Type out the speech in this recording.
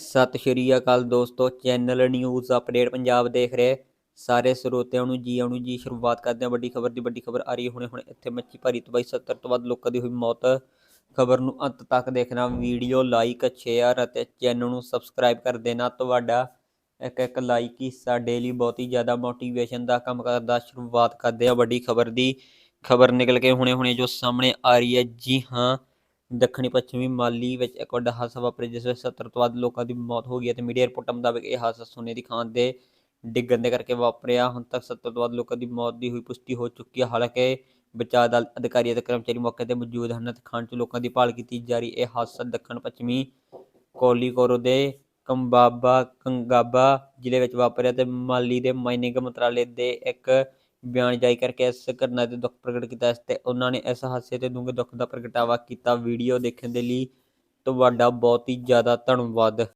ਸਤਿ ਸ਼੍ਰੀ ਅਕਾਲ ਦੋਸਤੋ, channel news update Punjab ਦੇਖ ਰਹੇ। ਸਾਰੇ ਸਰੋਤਿਆਂ ਨੂੰ ਜੀ ਆਇਆਂ ਜੀ, ਸ਼ੁਰੂਆਤ ਕਰਦੇ ਹਾਂ ਵੱਡੀ ਖਬਰ ਦੀ। ਵੱਡੀ ਖਬਰ ਆ ਰਹੀ ਹੈ, ਹੁਣੇ ਹੁਣੇ ਇੱਥੇ ਮੱਛੀ ਭਾਰੀ ਤਬਾਹੀ 70 ਤੋਂ ਵੱਧ ਲੋਕਾਂ ਦੀ ਹੋਈ ਮੌਤ। ਖਬਰ ਨੂੰ ਅੰਤ ਤੱਕ ਦੇਖਣਾ, ਵੀਡੀਓ ਲਾਈਕ, ਸ਼ੇਅਰ ਅਤੇ ਚੈਨਲ ਨੂੰ ਸਬਸਕ੍ਰਾਈਬ ਕਰ ਦੇਣਾ ਤੁਹਾਡਾ। ਇੱਕ ਇੱਕ ਲਾਈਕ ਹੀ ਸਾਡੇ ਲਈ ਬਹੁਤ ਹੀ ਜ਼ਿਆਦਾ ਮੋਟੀਵੇਸ਼ਨ ਦਾ ਕੰਮ ਕਰਦਾ। ਸ਼ੁਰੂਆਤ ਕਰਦੇ ਹਾਂ ਵੱਡੀ ਖਬਰ ਦੀ। ਖਬਰ ਨਿਕਲ ਕੇ ਹੁਣੇ ਹੁਣੇ ਜੋ ਸਾਹਮਣੇ ਆ ਰਹੀ ਹੈ, ਜੀ ਹਾਂ ਦੱਖਣੀ ਪੱਛਮੀ ਮਾਲੀ ਵਿੱਚ ਇੱਕ ਵੱਡਾ ਹਾਦਸਾ ਵਾਪਰਿਆ, ਜਿਸ ਵਿੱਚ 70 ਤੋਂ ਵੱਧ ਲੋਕਾਂ ਦੀ ਮੌਤ ਹੋ ਗਈ ਹੈ ਤੇ ਮੀਡੀਆ ਰਿਪੋਰਟਾਂ ਮੁਤਾਬਕ ਇਹ ਹਾਦਸਾ ਸੋਨੇ ਦੀ ਖਾਨ ਦੇ ਡਿੱਗਣ ਦੇ ਕਰਕੇ ਵਾਪਰਿਆ। ਹੁਣ ਤੱਕ 70 ਤੋਂ ਵੱਧ ਲੋਕਾਂ ਦੀ ਮੌਤ ਦੀ ਹੋਈ ਪੁਸ਼ਟੀ ਹੋ ਚੁੱਕੀ ਹੈ। ਹਾਲਾਂਕਿ ਬਚਾਅ ਦਲ, ਅਧਿਕਾਰੀ ਅਤੇ ਕਰਮਚਾਰੀ ਮੌਕੇ ਤੇ ਮੌਜੂਦ ਹਨ ਅਤੇ ਖਾਨ 'ਚ ਲੋਕਾਂ ਦੀ ਭਾਲ ਕੀਤੀ ਜਾ ਰਹੀ। ਇਹ ਹਾਦਸਾ ਦੱਖਣ ਪੱਛਮੀ ਕੋਲੀਕੋਰੋ ਦੇ ਕੰਬਾਬਾ, ਕੰਗਾਬਾ ਜ਼ਿਲ੍ਹੇ ਵਿੱਚ ਵਾਪਰਿਆ ਤੇ ਮਾਲੀ ਦੇ ਮਾਈਨਿੰਗ ਮੰਤਰਾਲੇ ਦੇ ਇੱਕ ਬਿਆਨ ਜਾਰੀ ਕਰਕੇ ਇਸ ਘਟਨਾ ਤੇ ਦੁੱਖ ਪ੍ਰਗਟ ਕੀਤਾ ਇਸ ਤੇ ਉਹਨਾਂ ਨੇ ਇਸ ਹਾਦਸੇ ਤੇ ਡੂੰਘੇ ਦੁੱਖ ਦਾ ਪ੍ਰਗਟਾਵਾ ਕੀਤਾ। ਵੀਡੀਓ ਦੇਖਣ ਦੇ ਲਈ ਤੁਹਾਡਾ ਬਹੁਤ ਹੀ ਜ਼ਿਆਦਾ ਧੰਨਵਾਦ।